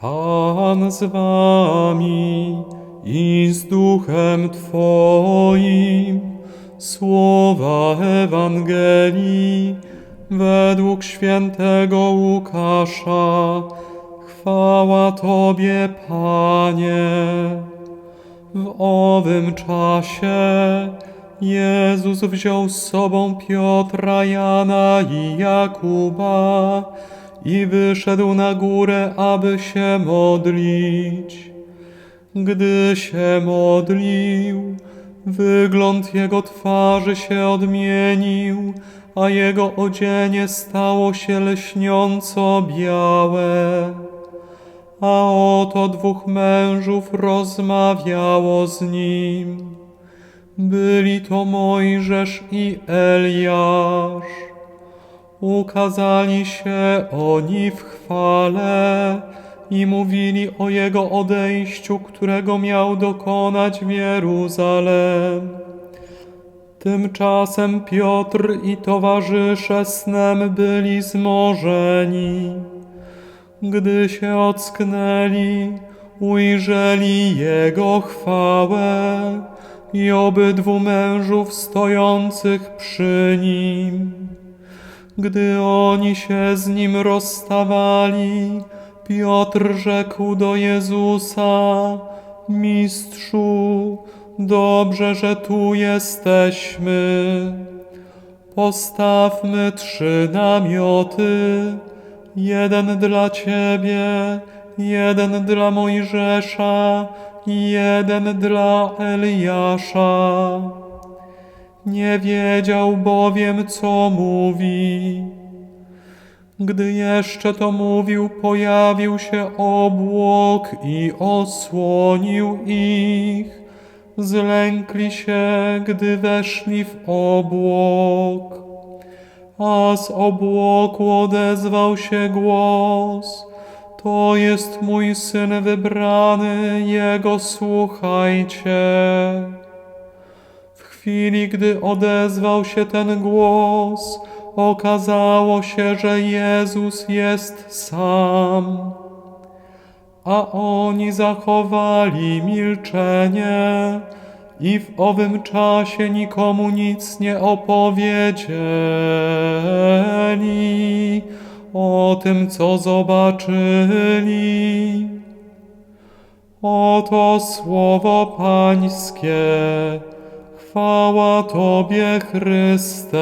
Pan z wami i z duchem Twoim. Słowa Ewangelii według świętego Łukasza. Chwała Tobie, Panie. W owym czasie Jezus wziął z sobą Piotra, Jana i Jakuba i wyszedł na górę, aby się modlić. Gdy się modlił, wygląd jego twarzy się odmienił, a jego odzienie stało się lśniąco białe. A oto dwóch mężów rozmawiało z nim. Byli to Mojżesz i Eliasz. Ukazali się oni w chwale i mówili o jego odejściu, którego miał dokonać w Jeruzalem. Tymczasem Piotr i towarzysze snem byli zmorzeni. Gdy się ocknęli, ujrzeli Jego chwałę i obydwu mężów stojących przy Nim. Gdy oni się z Nim rozstawali, Piotr rzekł do Jezusa, Mistrzu, dobrze, że tu jesteśmy. Postawmy trzy namioty, jeden dla Ciebie, jeden dla Mojżesza i jeden dla Eliasza. Nie wiedział bowiem, co mówi. Gdy jeszcze to mówił, pojawił się obłok i osłonił ich. Zlękli się, gdy weszli w obłok. A z obłoku odezwał się głos. To jest mój syn wybrany, jego słuchajcie. Chwili, gdy odezwał się ten głos, okazało się, że Jezus jest sam. A oni zachowali milczenie i w owym czasie nikomu nic nie opowiedzieli o tym, co zobaczyli. Oto słowo Pańskie. Chwała Tobie, Chryste.